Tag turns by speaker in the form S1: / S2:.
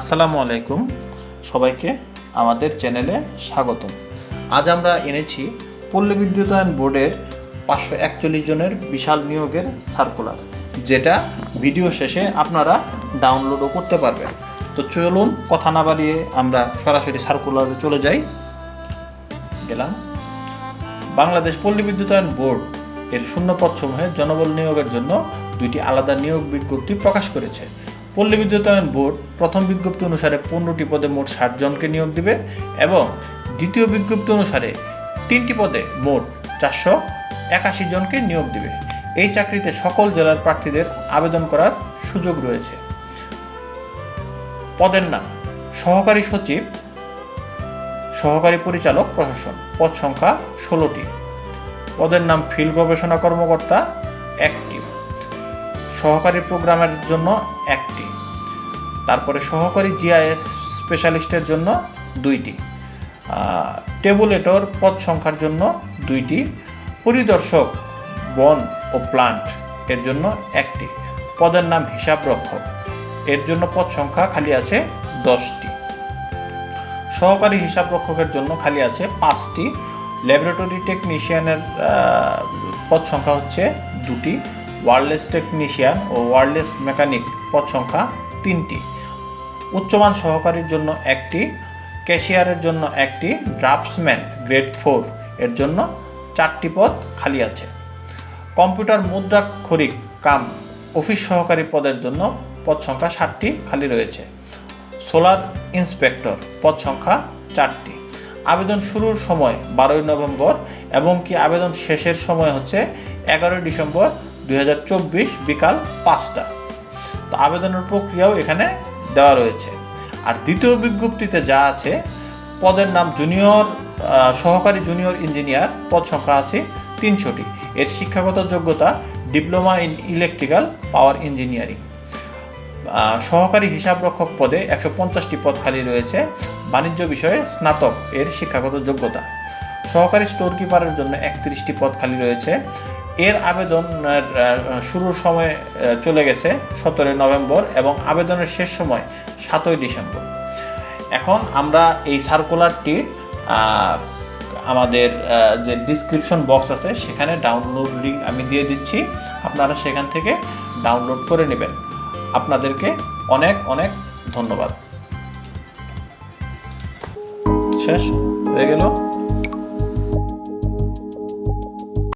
S1: আসসালামু আলাইকুম সবাইকে আমাদের চ্যানেলে স্বাগতম। আজ আমরা এনেছি পল্লী বিদ্যুতায়ন বোর্ডের পাঁচশো একচল্লিশ জনের বিশাল নিয়োগের সার্কুলার, যেটা ভিডিও শেষে আপনারা ডাউনলোডও করতে পারবেন। তো চলুন কথা না বাড়িয়ে আমরা সরাসরি সার্কুলারে চলে যাই। গেলাম। বাংলাদেশ পল্লী বিদ্যুতায়ন বোর্ড এর শূন্যপদ সমূহে জনবল নিয়োগের জন্য দুইটি আলাদা নিয়োগ বিজ্ঞপ্তি প্রকাশ করেছে। পল্লী বিদ্যুতায়ন বোর্ড প্রথম বিজ্ঞপ্তি অনুসারে পনেরোটি পদে মোট ষাট জনকে নিয়োগ দিবে এবং দ্বিতীয় বিজ্ঞপ্তি অনুসারে তিনটি পদে মোট চারশো একাশি জনকে নিয়োগ দিবে। এই চাকরিতে সকল জেলার প্রার্থীদের আবেদন করার সুযোগ রয়েছে। পদের নাম, সহকারী সচিব, সহকারী পরিচালক প্রশাসন, পদ সংখ্যা ষোলোটি। পদের নাম, ফিল্ড গবেষণা কর্মকর্তা একটি। সহকারী প্রোগ্রামের জন্য একটি। তারপরে সহকারী জিআইএস স্পেশালিস্টের জন্য দুইটি। টেবুলেটর পদ সংখ্যার জন্য দুইটি। পরিদর্শক, বন ও প্লান্ট এর জন্য একটি। পদের নাম হিসাব রক্ষক এর জন্য পদ সংখ্যা খালি আছে দশটি। সহকারী হিসাব রক্ষকের জন্য খালি আছে পাঁচটি। ল্যাবরেটরি টেকনিশিয়ানের পদ সংখ্যা হচ্ছে দুটি। ওয়ারলেস টেকনিশিয়ান ও ওয়ারলেস মেকানিক পদ সংখ্যা তিনটি। উচ্চমান সহকারীর জন্য একটি, ক্যাশিয়ারের জন্য একটি, ড্রাফটসম্যান গ্রেড ফোর এর জন্য চারটি পদ খালি আছে। কম্পিউটার মুদ্রাক্ষরিক কাম অফিস সহকারী পদের জন্য পদ সংখ্যা ষাটটি খালি রয়েছে। সোলার ইন্সপেক্টর পদ সংখ্যা চারটি। আবেদন শুরুর সময় বারোই নভেম্বর এবং কি আবেদন শেষের সময় হচ্ছে এগারোই ডিসেম্বর দুই হাজার চব্বিশ বিকাল পাঁচটা। তো আবেদনের প্রক্রিয়াও এখানে দেওয়া রয়েছে। আর দ্বিতীয় বিজ্ঞপ্তিতে যা আছে, পদের নাম জুনিয়র সহকারী জুনিয়র ইঞ্জিনিয়ার পদ সংখ্যা আছে তিনশোটি। এর শিক্ষাগত যোগ্যতা diploma in electrical power engineering সহকারী হিসাবরক্ষক পদে একশো পঞ্চাশটি পদ খালি রয়েছে। বাণিজ্য বিষয়ে স্নাতক এর শিক্ষাগত যোগ্যতা। সহকারী স্টোর কিপারের জন্য একত্রিশটি পদ খালি রয়েছে। এর আবেদন শুরুর সময় চলে গেছে সতেরোই নভেম্বর এবং আবেদনের শেষ সময় সাতই ডিসেম্বর। এখন আমরা এই সার্কুলারটি আমাদের যে ডিসক্রিপশন বক্স আছে সেখানে ডাউনলোড লিঙ্ক আমি দিয়ে দিচ্ছি। আপনারা সেখান থেকে ডাউনলোড করে নেবেন। আপনাদেরকে অনেক অনেক ধন্যবাদ। শেষ? হয়ে গেল?